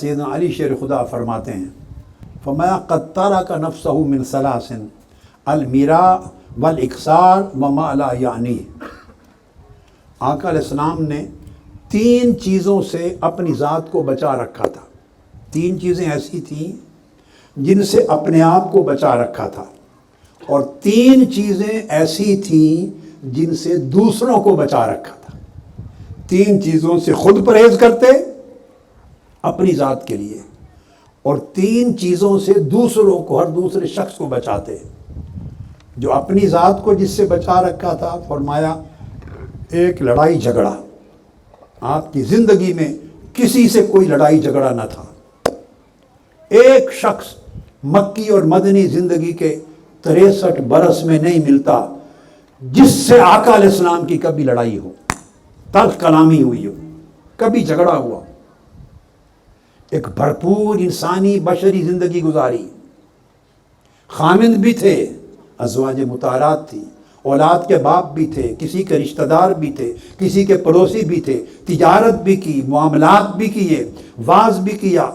سیدنا علی شیر خدا فرماتے ہیں فمایا قطارہ کا نفس من سلاسن المیرا والاقصار وما لا یعنی آقا علیہ السلام نے تین چیزوں سے اپنی ذات کو بچا رکھا تھا۔ تین چیزیں ایسی تھیں جن سے اپنے آپ کو بچا رکھا تھا۔ اور تین چیزیں ایسی تھیں جن سے دوسروں کو بچا رکھا تھا۔ تین چیزوں سے خود پرہیز کرتے اپنی ذات کے لیے۔ اور تین چیزوں سے دوسروں کو، ہر دوسرے شخص کو بچاتے جو اپنی ذات کو جس سے بچا رکھا تھا، فرمایا، ایک لڑائی جھگڑا۔ آپ کی زندگی میں کسی سے کوئی لڑائی جھگڑا نہ تھا۔ ایک شخص مکی اور مدنی زندگی کے تریسٹھ برس میں نہیں ملتا، جس سے آقا علیہ السلام کی کبھی لڑائی ہو، تلخ کلامی ہوئی ہو، کبھی جھگڑا ہوا۔ ایک بھرپور انسانی بشری زندگی گزاری۔ خامند بھی تھے، ازواج متارات تھی، اولاد کے باپ بھی تھے، کسی کے رشتہ دار بھی تھے، کسی کے پڑوسی بھی تھے، تجارت بھی کی، معاملات بھی کیے، واز بھی کیا۔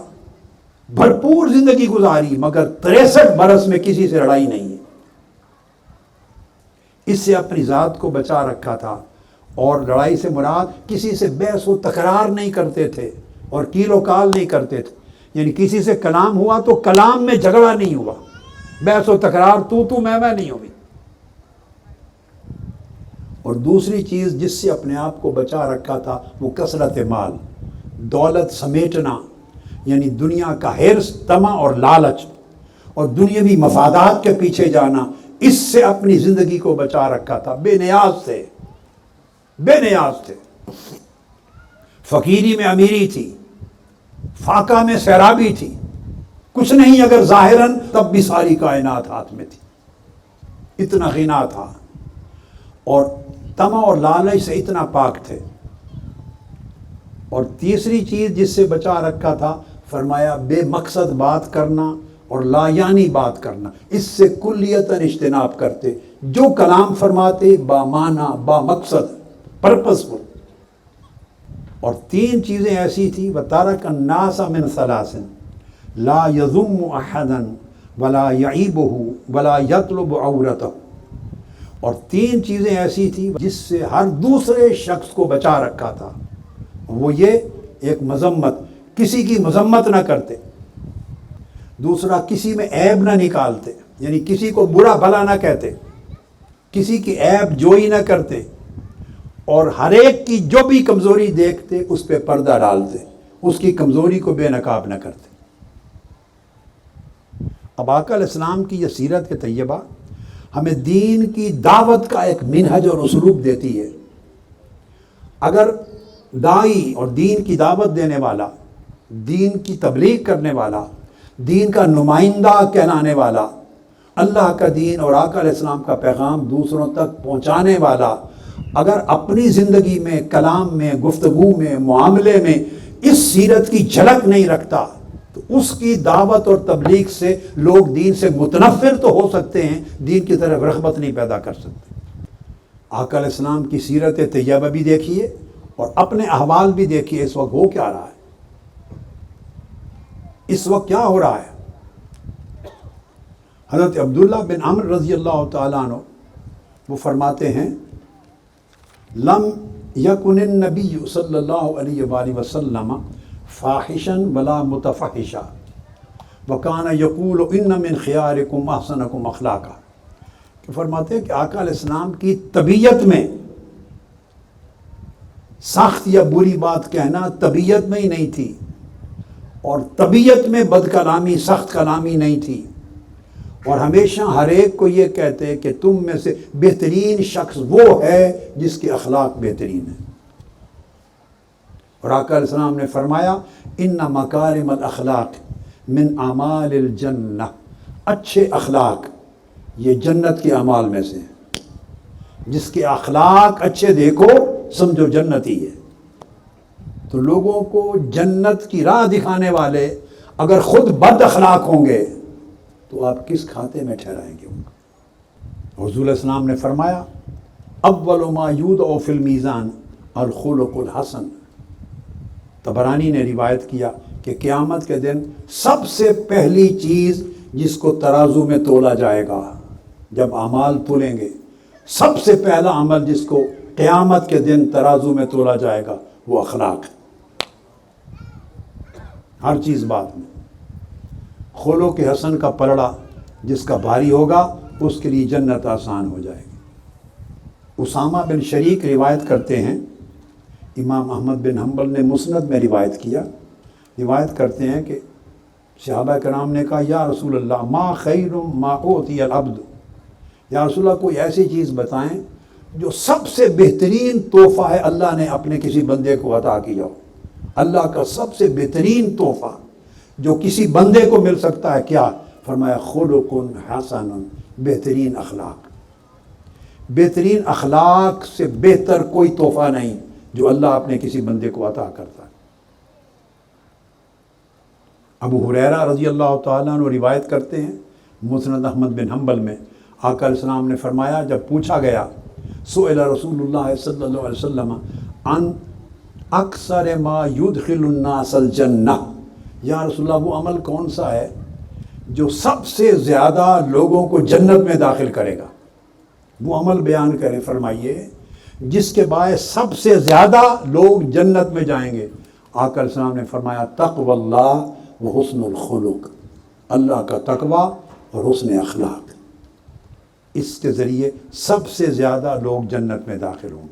بھرپور زندگی گزاری، مگر تریسٹھ برس میں کسی سے لڑائی نہیں۔ ہے اس سے اپنی ذات کو بچا رکھا تھا، اور لڑائی سے مراد کسی سے بحث و تکرار نہیں کرتے تھے۔ اور کیل و کال نہیں کرتے تھے۔ یعنی کسی سے کلام ہوا تو کلام میں جھگڑا نہیں ہوا۔ بحث و تکرار تو تو میں میں نہیں ہوئی۔ اور دوسری چیز جس سے اپنے آپ کو بچا رکھا تھا، وہ کثرت مال، دولت سمیٹنا یعنی دنیا کا حرص، تما اور لالچ، اور دنیاوی مفادات کے پیچھے جانا، اس سے اپنی زندگی کو بچا رکھا تھا۔ بے نیاز تھے۔ بے نیاز تھے۔ فقیری میں امیری تھی۔ فاقہ میں سیرابی تھی۔ کچھ نہیں، اگر ظاہراً تب بھی ساری کائنات ہاتھ میں تھی۔ اتنا غنا تھا۔ اور تما اور لالچ سے اتنا پاک تھے۔ اور تیسری چیز جس سے بچا رکھا تھا، فرمایا، بے مقصد بات کرنا اور لا یعنی بات کرنا۔ اس سے کلیتاً اجتناب کرتے۔ جو کلام فرماتے، با معنی، با مقصد پرپز پرپسفل اور تین چیزیں ایسی تھیں بطارک الناس من ثلاثن لا یضم احدا ولا یعیبہ ولا یطلب عورتہ اور تین چیزیں ایسی تھیں جس سے ہر دوسرے شخص کو بچا رکھا تھا۔ وہ یہ ایک مذمت، کسی کی مذمت نہ کرتے۔ دوسرا، کسی میں عیب نہ نکالتے یعنی کسی کو برا بھلا نہ کہتے، کسی کی عیب جوئی نہ کرتے۔ اور ہر ایک کی جو بھی کمزوری دیکھتے، اس پہ پردہ ڈالتے، اس کی کمزوری کو بے نقاب نہ کرتے۔ اب آقا علیہ السلام کی یہ سیرت کے طیبہ ہمیں دین کی دعوت کا ایک منہج اور اسلوب دیتی ہے۔ اگر دائی اور دین کی دعوت دینے والا، دین کی تبلیغ کرنے والا، دین کا نمائندہ کہلانے والا، اللہ کا دین اور آقا علیہ السلام کا پیغام دوسروں تک پہنچانے والا اگر اپنی زندگی میں، کلام میں، گفتگو میں، معاملے میں اس سیرت کی جھلک نہیں رکھتا، تو اس کی دعوت اور تبلیغ سے لوگ دین سے متنفر تو ہو سکتے ہیں، دین کی طرف رغبت نہیں پیدا کر سکتے۔ آقا علیہ السلام کی سیرت طیبہ بھی دیکھیے اور اپنے احوال بھی دیکھیے، اس وقت ہو کیا رہا ہے۔ اس وقت کیا ہو رہا ہے؟ حضرت عبداللہ بن عمر رضی اللہ تعالیٰ عنہ وہ فرماتے ہیں لم یکن النبی صلی اللہ علیہ وآلہ وسلم فاحشن ولا متفحشا وکان یقول ان من خیارکم احسنکم اخلاقا کہ فرماتے ہیں کہ آقا علیہ السلام کی طبیعت میں سخت یا بری بات کہنا طبیعت میں ہی نہیں تھی اور طبیعت میں بد کلامی سخت کلامی نہیں تھی۔ اور ہمیشہ ہر ایک کو یہ کہتے کہ تم میں سے بہترین شخص وہ ہے جس کے اخلاق بہترین ہے اور آقا علیہ السلام نے فرمایا، ان مکارم الاخلاق من اعمال الجنہ۔ اچھے اخلاق یہ جنت کے اعمال میں سے جس کے اخلاق اچھے دیکھو، سمجھو جنت ہی ہے۔ تو لوگوں کو جنت کی راہ دکھانے والے اگر خود بد اخلاق ہوں گے تو آپ کس کھاتے میں ٹھہرائیں گے؟ ان کو حضور السلام نے فرمایا، اول ما یود او فل میزان الخلق الحسن۔ تبرانی نے روایت کیا کہ قیامت کے دن سب سے پہلی چیز جس کو ترازو میں تولا جائے گا، جب اعمال تولیں گے، سب سے پہلا عمل جس کو قیامت کے دن ترازو میں تولا جائے گا، وہ اخلاق۔ ہے ہر چیز بات میں۔ خولو کے حسن کا پلڑا جس کا بھاری ہوگا، اس کے لیے جنت آسان ہو جائے گی۔ اسامہ بن شریک روایت کرتے ہیں۔ امام احمد بن حنبل نے مسند میں روایت کیا۔ روایت کرتے ہیں کہ صحابہ کرام نے کہا، یا رسول اللہ، ما خیر ما اوتی العبد. یا رسول اللہ، کوئی ایسی چیز بتائیں جو سب سے بہترین تحفہ ہے۔ اللہ نے اپنے کسی بندے کو عطا کیا ہو۔ اللہ کا سب سے بہترین تحفہ۔ جو کسی بندے کو مل سکتا ہے کیا؟ فرمایا، خلقن حسن بہترین اخلاق۔ بہترین اخلاق سے بہتر کوئی تحفہ نہیں جو اللہ اپنے کسی بندے کو عطا کرتا ہے۔ ابو حریرہ رضی اللہ تعالیٰ عنہ روایت کرتے ہیں، مسند احمد بن حنبل میں آقا علیہ السلام نے فرمایا، جب پوچھا گیا، سئل رسول اللہ صلی اللہ علیہ وسلم، ان اکثر ما یدخل الناس الجنہ۔ یا رسول اللہ، وہ عمل کون سا ہے جو سب سے زیادہ لوگوں کو جنت میں داخل کرے گا؟ وہ عمل بیان کریں فرمائیے، جس کے باعث سب سے زیادہ لوگ جنت میں جائیں گے۔ آقا علیہ السلام نے فرمایا تقو اللہ و حسن الخلق۔ اللہ کا تقوی اور حسن اخلاق۔ اس کے ذریعے سب سے زیادہ لوگ جنت میں داخل ہوں گے۔